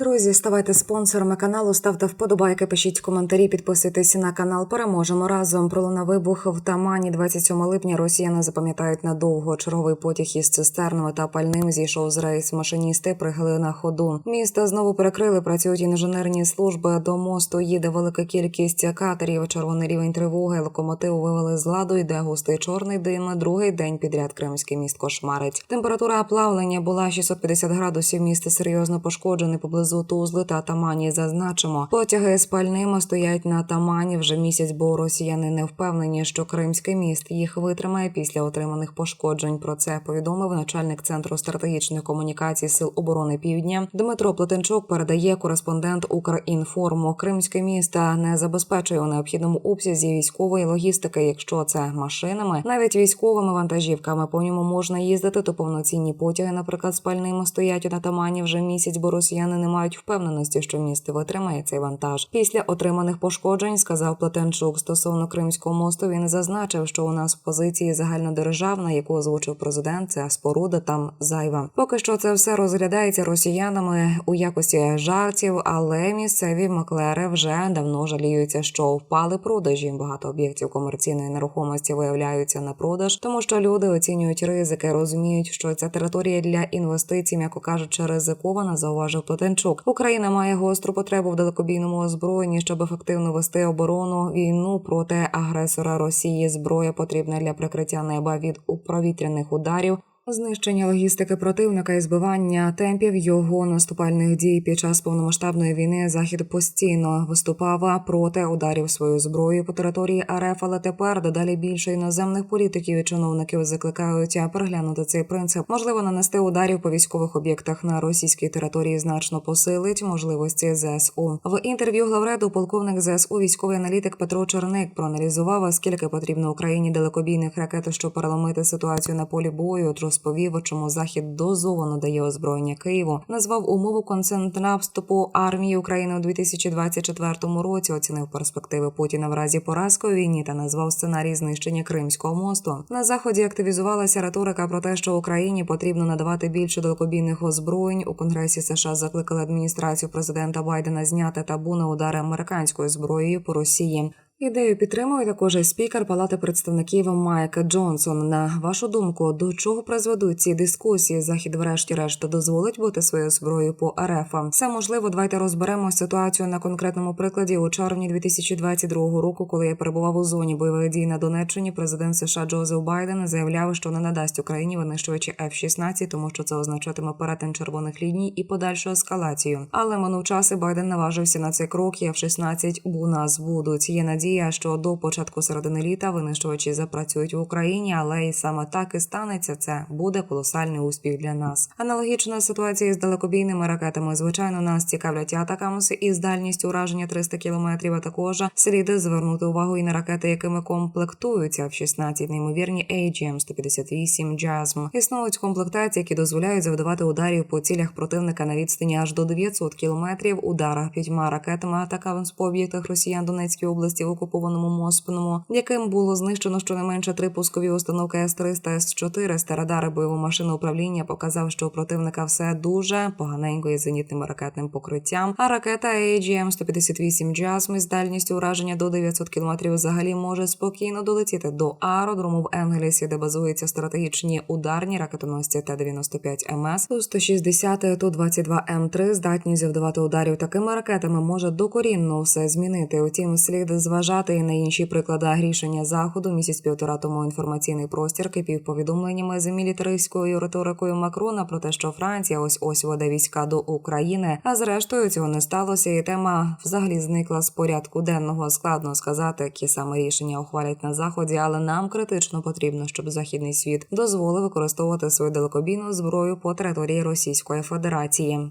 Друзі, ставайте спонсорами каналу, ставте вподобайки, пишіть коментарі, підписуйтесь на канал. Переможемо разом. Пролунав вибух в Тамані 27 липня. Росіяни запам'ятають надовго. Черговий потяг із цистернами та пальним зійшов з рейс. Машиністи пригали на ходу. Місто знову перекрили. Працюють інженерні служби. До мосту їде велика кількість катерів. Червоний рівень тривоги. Локомотив вивели з ладу. Йде густий чорний дим. Другий день підряд Кримський міст кошмарить. Температура плавлення була 650 градусів. Місто серйозно пошкоджене поблизу Тузли та Тамані. Зазначимо, потяги з стоять на Тамані вже місяць, бо росіяни не впевнені, що Кримський міст їх витримає після отриманих пошкоджень. Про це повідомив начальник центру стратегічних комунікацій сил оборони Півдня Дмитро Плетенчук. Передає кореспондент Укрінформу. Кримське місто не забезпечує у необхідному обсязі військової логістики, якщо це машинами, навіть військовими вантажівками по ньому можна їздити, то повноцінні потяги, наприклад, з пальними стоять на Тамані вже місяць, бо росіяни не мають впевненості, що місто витримає цей вантаж. Після отриманих пошкоджень сказав Плетенчук стосовно Кримського мосту. Він зазначив, що у нас в позиції загальнодержавна, яку озвучив президент, це споруда там зайва. Поки що це все розглядається росіянами у якості жартів, але місцеві маклери вже давно жаліються, що впали продажі. Багато об'єктів комерційної нерухомості виявляються на продаж, тому що люди оцінюють ризики, розуміють, що ця територія для інвестицій, м'яко кажучи, ризикована. Зауважив Плетенчук. Україна має гостру потребу в далекобійному озброєнні, щоб ефективно вести оборону війну проти агресора Росії. Зброя потрібна для прикриття неба від управітряних ударів. Знищення логістики противника і збивання темпів його наступальних дій під час повномасштабної війни захід постійно виступав проти ударів своєю зброєю по території РФ, але тепер дедалі більше іноземних політиків і чиновників закликають переглянути цей принцип. Можливо, нанести ударів по військових об'єктах на російській території значно посилить можливості ЗСУ. В інтерв'ю главреду полковник ЗСУ військовий аналітик Петро Черник проаналізував, скільки потрібно Україні далекобійних ракет, щоб переломити ситуацію на полі бою. Розповів, чому захід дозовано дає озброєння Києву, назвав умову концентраступу армії України у 2024 році. Оцінив перспективи Путіна в разі поразки у війні та назвав сценарій знищення Кримського мосту. На заході активізувалася риторика про те, що Україні потрібно надавати більше далекобійних озброєнь. У конгресі США закликали адміністрацію президента Байдена зняти табу на удари американською зброєю по Росії. Ідею підтримує також спікер Палати представників Майк Джонсон. На вашу думку, до чого призведуть ці дискусії? Захід, врешті-решт, дозволить бути своєю зброєю по РФ? Все можливо. Давайте розберемо ситуацію на конкретному прикладі у червні 2022 року, коли я перебував у зоні бойових дій на Донеччині. Президент США Джозеф Байден заявляв, що не надасть Україні винищувачі F-16, тому що це означатиме перетин червоних ліній і подальшу ескалацію. Але минув час і Байден наважився на цей крок. і F-16 у нас будуть. Є надія надія, що до початку середини літа винищувачі запрацюють в Україні, але і саме так і станеться. Це буде колосальний успіх для нас. Аналогічна ситуація з далекобійними ракетами. Звичайно, нас цікавлять атакамси із дальністю ураження 300 кілометрів. А також слід звернути увагу і на ракети, якими комплектуються в 16 неймовірні AGM-158 JASM. Існують комплектації, які дозволяють завдавати ударів по цілях противника на відстані аж до 900 кілометрів. Ударах п'ятьма ракетами атакамс по об'єктах Росіян Донецької області в окупованому Моспиному, яким було знищено щонайменше три пускові установки С-300, С-400. Радари бойової машини управління показав, що у противника все дуже поганенько із зенітним ракетним покриттям. А ракета AGM-158 JASM із дальністю ураження до 900 км взагалі може спокійно долетіти до аеродрому в Енгелісі, де базуються стратегічні ударні ракетоносці Т-95 МС. Ту-160, Ту-22 М3 здатні завдавати ударів такими ракетами може докорінно все змінити. Утім, слід зважати і на інші приклади рішення заходу. Місяць півтора тому інформаційний простір кипів повідомленнями з мілітаристською риторикою Макрона про те, що Франція ось ось веде війська до України. А зрештою цього не сталося, і тема взагалі зникла з порядку денного. Складно сказати, які саме рішення ухвалять на заході, але нам критично потрібно, щоб західний світ дозволив використовувати свою далекобійну зброю по території Російської Федерації.